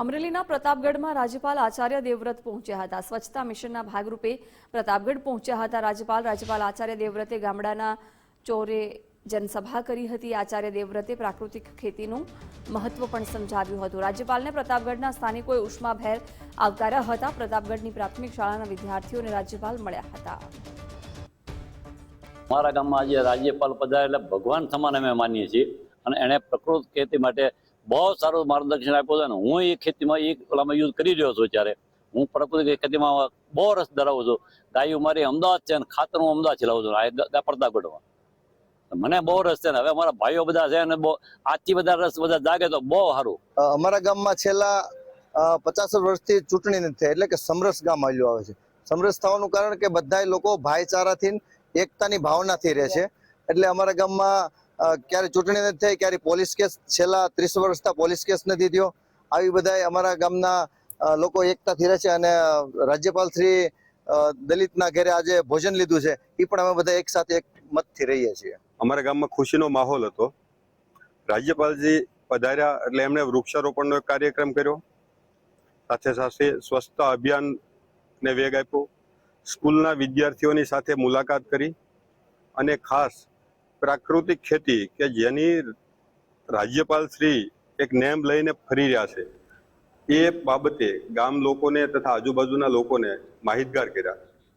અમરેલીના પ્રતાપગઢમાં રાજ્યપાલ આચાર્ય દેવવ્રત પહોંચ્યા હતા. સ્વચ્છતા મિશનના ભાગરૂપે પ્રતાપગઢ પહોંચ્યા હતા રાજ્યપાલ. રાજ્યપાલ આચાર્ય દેવવ્રતે ગામડાના ચોરે જનસભા કરી હતી. આચાર્ય દેવવ્રતે પ્રાકૃતિક ખેતીનું મહત્વ પણ સમજાવ્યું હતું. રાજ્યપાલને પ્રતાપગઢના સ્થાનિકોએ ઉષ્માભેર આવકાર્યા હતા. પ્રતાપગઢની પ્રાથમિક શાળાના વિદ્યાર્થીઓને રાજ્યપાલ મળ્યા હતા. અમારા ગામમાં આજે રાજ્યપાલ પધારે એટલે ભગવાન સમાન અમે માનીએ છીએ અને એણે પ્રકૃત ખેતી માટે બહુ સારું માર્ગદર્શન આપ્યું છે હું એ ખેતીમાં એ ઓલામાં યુઝ કરી રહ્યો છું અત્યારે. હું પ્રકૃતિ ખેતીમાં બહુ રસ ધરાવું છું. ગાયું મારી અમદાવાદ છે અને ખાતર હું અમદાવાદ ચલાવું છું. પ્રતાપગઢમાં મને બહુ રસ છે હવે અમારા ભાઈઓ બધા છે અને બહુ, આજથી બધા રસ બધા જાગે તો બહુ સારું. અમારા ગામમાં છેલ્લા પચાસ વર્ષથી ચૂંટણી નથી થઈ એટલે કે સમરસ ગામ આવ્યું આવે છે. સમરસ થવાનું કારણ કે બધા લોકો ભાઈચારાથી એકતાની ભાવનાથી રહે છે. એટલે અમારા ગામમાં ક્યારે ચૂંટણી નથી થઈ, ક્યારે પોલીસ કેસ, છેલ્લા ત્રીસ વર્ષથી પોલીસ કેસ નથી થયો. આવી બધા અમારા ગામના લોકો એકતાથી રહે છે અને રાજ્યપાલ શ્રી દલિતના ઘરે આજે ભોજન લીધું છે. એ પણ અમે બધા એક સાથે એક મતથી રહીએ છીએ. અમારા ગામમાં ખુશીનો માહોલ હતો. રાજ્યપાલજી પધાર્યા એટલે એમણે વૃક્ષારોપણનો એક કાર્યક્રમ કર્યો. સાથે સાથે સ્વચ્છતા અભિયાનને વેગ આપ્યો. સ્કૂલના વિદ્યાર્થીઓની સાથે મુલાકાત કરી અને ખાસ પ્રાકૃતિક ખેતી કે જેની રાજ્યપાલ શ્રી એક નેમ લઈને ફરી રહ્યા છે, એ બાબતે ગામ લોકોને તથા આજુબાજુના લોકોને માહિતગાર કર્યા.